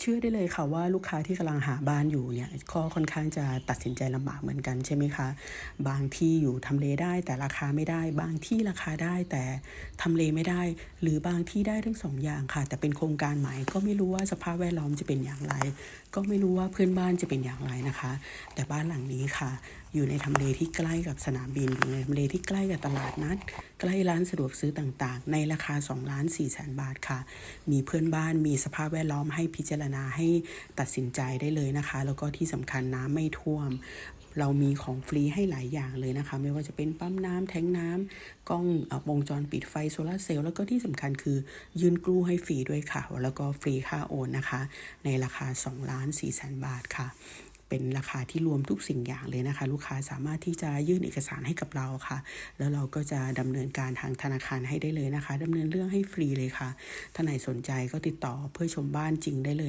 เชื่อได้เลยค่ะว่าลูกค้าที่กำลังหาบ้านอยู่เนี่ยก็ค่อนข้างจะตัดสินใจลำบากเหมือนกันใช่ไหมคะ บางที่อยู่ทำเลได้แต่ราคาไม่ได้ บางที่ราคาได้แต่ทำเลไม่ได้ หรือบางที่ได้ทั้งสองอย่างค่ะ แต่เป็นโครงการใหม่ก็ไม่รู้ว่าสภาพแวดล้อมจะเป็นอย่างไร ก็ไม่รู้ว่าเพื่อนบ้านจะเป็นอย่างไรนะคะ แต่บ้านหลังนี้ค่ะ อยู่ในทำเลที่ใกล้กับสนามบินอยู่ในทำเลที่ใกล้กับตลาดนัดใกล้ร้านสะดวกซื้อต่างๆ ในราคา2ล้าน4แสนบาทค่ะ มีเพื่อนบ้านมีสภาพแวดล้อมให้พิจารณาให้ตัดสินใจได้เลยนะคะ แล้วก็ที่สำคัญน้ำไม่ท่วม เรามีของฟรีให้หลายอย่างเลยนะคะ ไม่ว่าจะเป็นปั๊มน้ำแทงน้ำกล้องวงจรปิดไฟโซลาเซลล์แล้วก็ที่สำคัญคือยืนกลูให้ฟรีด้วยค่ะ แล้วก็ฟรีค่าโอนนะคะ ในราคา2ล้าน4แสนบาทค่ะเป็นราคาที่รวมทุกสิ่งอย่างเลยนะคะ ลูกค้าสามารถที่จะยื่นเอกสารให้กับเราค่ะ แล้วเราก็จะดำเนินการทางธนาคารให้ได้เลยนะคะดำเนินเรื่องให้ฟรีเลยค่ะถ้านไหนสนใจก็ติดต่อเพื่อชมบ้านจริงได้เลยนะ